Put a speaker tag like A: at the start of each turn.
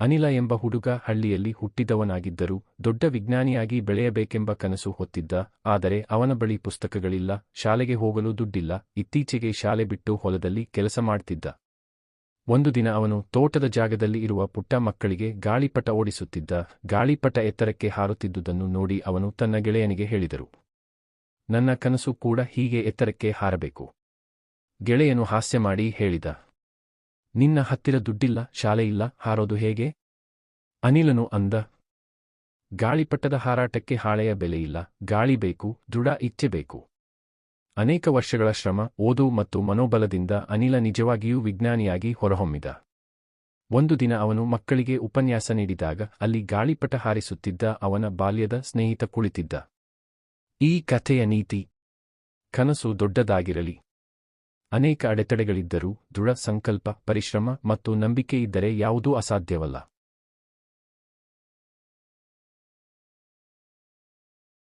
A: ಅನಿಲ ಎಂಬ ಹುಡುಗ ಹಳ್ಳಿಯಲ್ಲಿ ಹುಟ್ಟಿದವನಾಗಿದ್ದರೂ ದೊಡ್ಡ ವಿಜ್ಞಾನಿಯಾಗಿ ಬೆಳೆಯಬೇಕೆಂಬ ಕನಸು ಹೊತ್ತಿದ್ದ, ಆದರೆ ಅವನ ಬಳಿ ಪುಸ್ತಕಗಳಿಲ್ಲ, ಶಾಲೆಗೆ ಹೋಗಲು ದುಡ್ಡಿಲ್ಲ, ಇತ್ತೀಚೆಗೆ ಶಾಲೆ ಬಿಟ್ಟು ಹೊಲದಲ್ಲಿ ಕೆಲಸ ಮಾಡ್ತಿದ್ದ. ಒಂದು ದಿನ ಅವನು ತೋಟದ ಜಾಗದಲ್ಲಿ ಇರುವ ಪುಟ್ಟ ಮಕ್ಕಳಿಗೆ ಗಾಳಿಪಟ ಓಡಿಸುತ್ತಿದ್ದ, ಗಾಳಿಪಟ ಎತ್ತರಕ್ಕೆ ಹಾರುತ್ತಿದ್ದುದನ್ನು ನೋಡಿ ಅವನು ತನ್ನ ಗೆಳೆಯನಿಗೆ ಹೇಳಿದರು, ನನ್ನ ಕನಸು ಕೂಡ ಹೀಗೆ ಎತ್ತರಕ್ಕೆ ಹಾರಬೇಕು. ಗೆಳೆಯನು ಹಾಸ್ಯ ಮಾಡಿ ಹೇಳಿದ ನಿನ್ನ ಹತ್ತಿರ ದುಡ್ಡಿಲ್ಲ ಶಾಲೆಯಿಲ್ಲ ಹಾರೋದು ಹೇಗೆ? ಅನಿಲನು ಅಂದ. ಗಾಳಿಪಟದ ಹಾರಾಟಕ್ಕೆ ಹಾಳೆಯ ಬೆಲೆಯಿಲ್ಲ ಗಾಳಿ ಬೇಕು, ದೃಢ ಇಚ್ಛೆ ಬೇಕು. ಅನೇಕ ವರ್ಷಗಳ ಶ್ರಮ, ಓದು ಮತ್ತು ಮನೋಬಲದಿಂದ ಅನಿಲ ನಿಜವಾಗಿಯೂ ವಿಜ್ಞಾನಿಯಾಗಿ ಹೊರಹೊಮ್ಮಿದ. ಒಂದು ದಿನ ಅವನು ಮಕ್ಕಳಿಗೆ ಉಪನ್ಯಾಸ ನೀಡಿದಾಗ ಅಲ್ಲಿ ಗಾಳಿಪಟ ಹಾರಿಸುತ್ತಿದ್ದ ಅವನ ಬಾಲ್ಯದ ಸ್ನೇಹಿತ ಕುಳಿತಿದ್ದ. ಈ ಕಥೆಯ ನೀತಿ. ಕನಸು ದೊಡ್ಡದಾಗಿರಲಿ. ಅನೇಕ ಅಡೆತಡೆಗಳಿದ್ದರೂ ದೃಢ ಸಂಕಲ್ಪ ಪರಿಶ್ರಮ ಮತ್ತು ನಂಬಿಕೆ ಇದ್ದರೆ ಯಾವುದೂ ಅಸಾಧ್ಯವಲ್ಲ.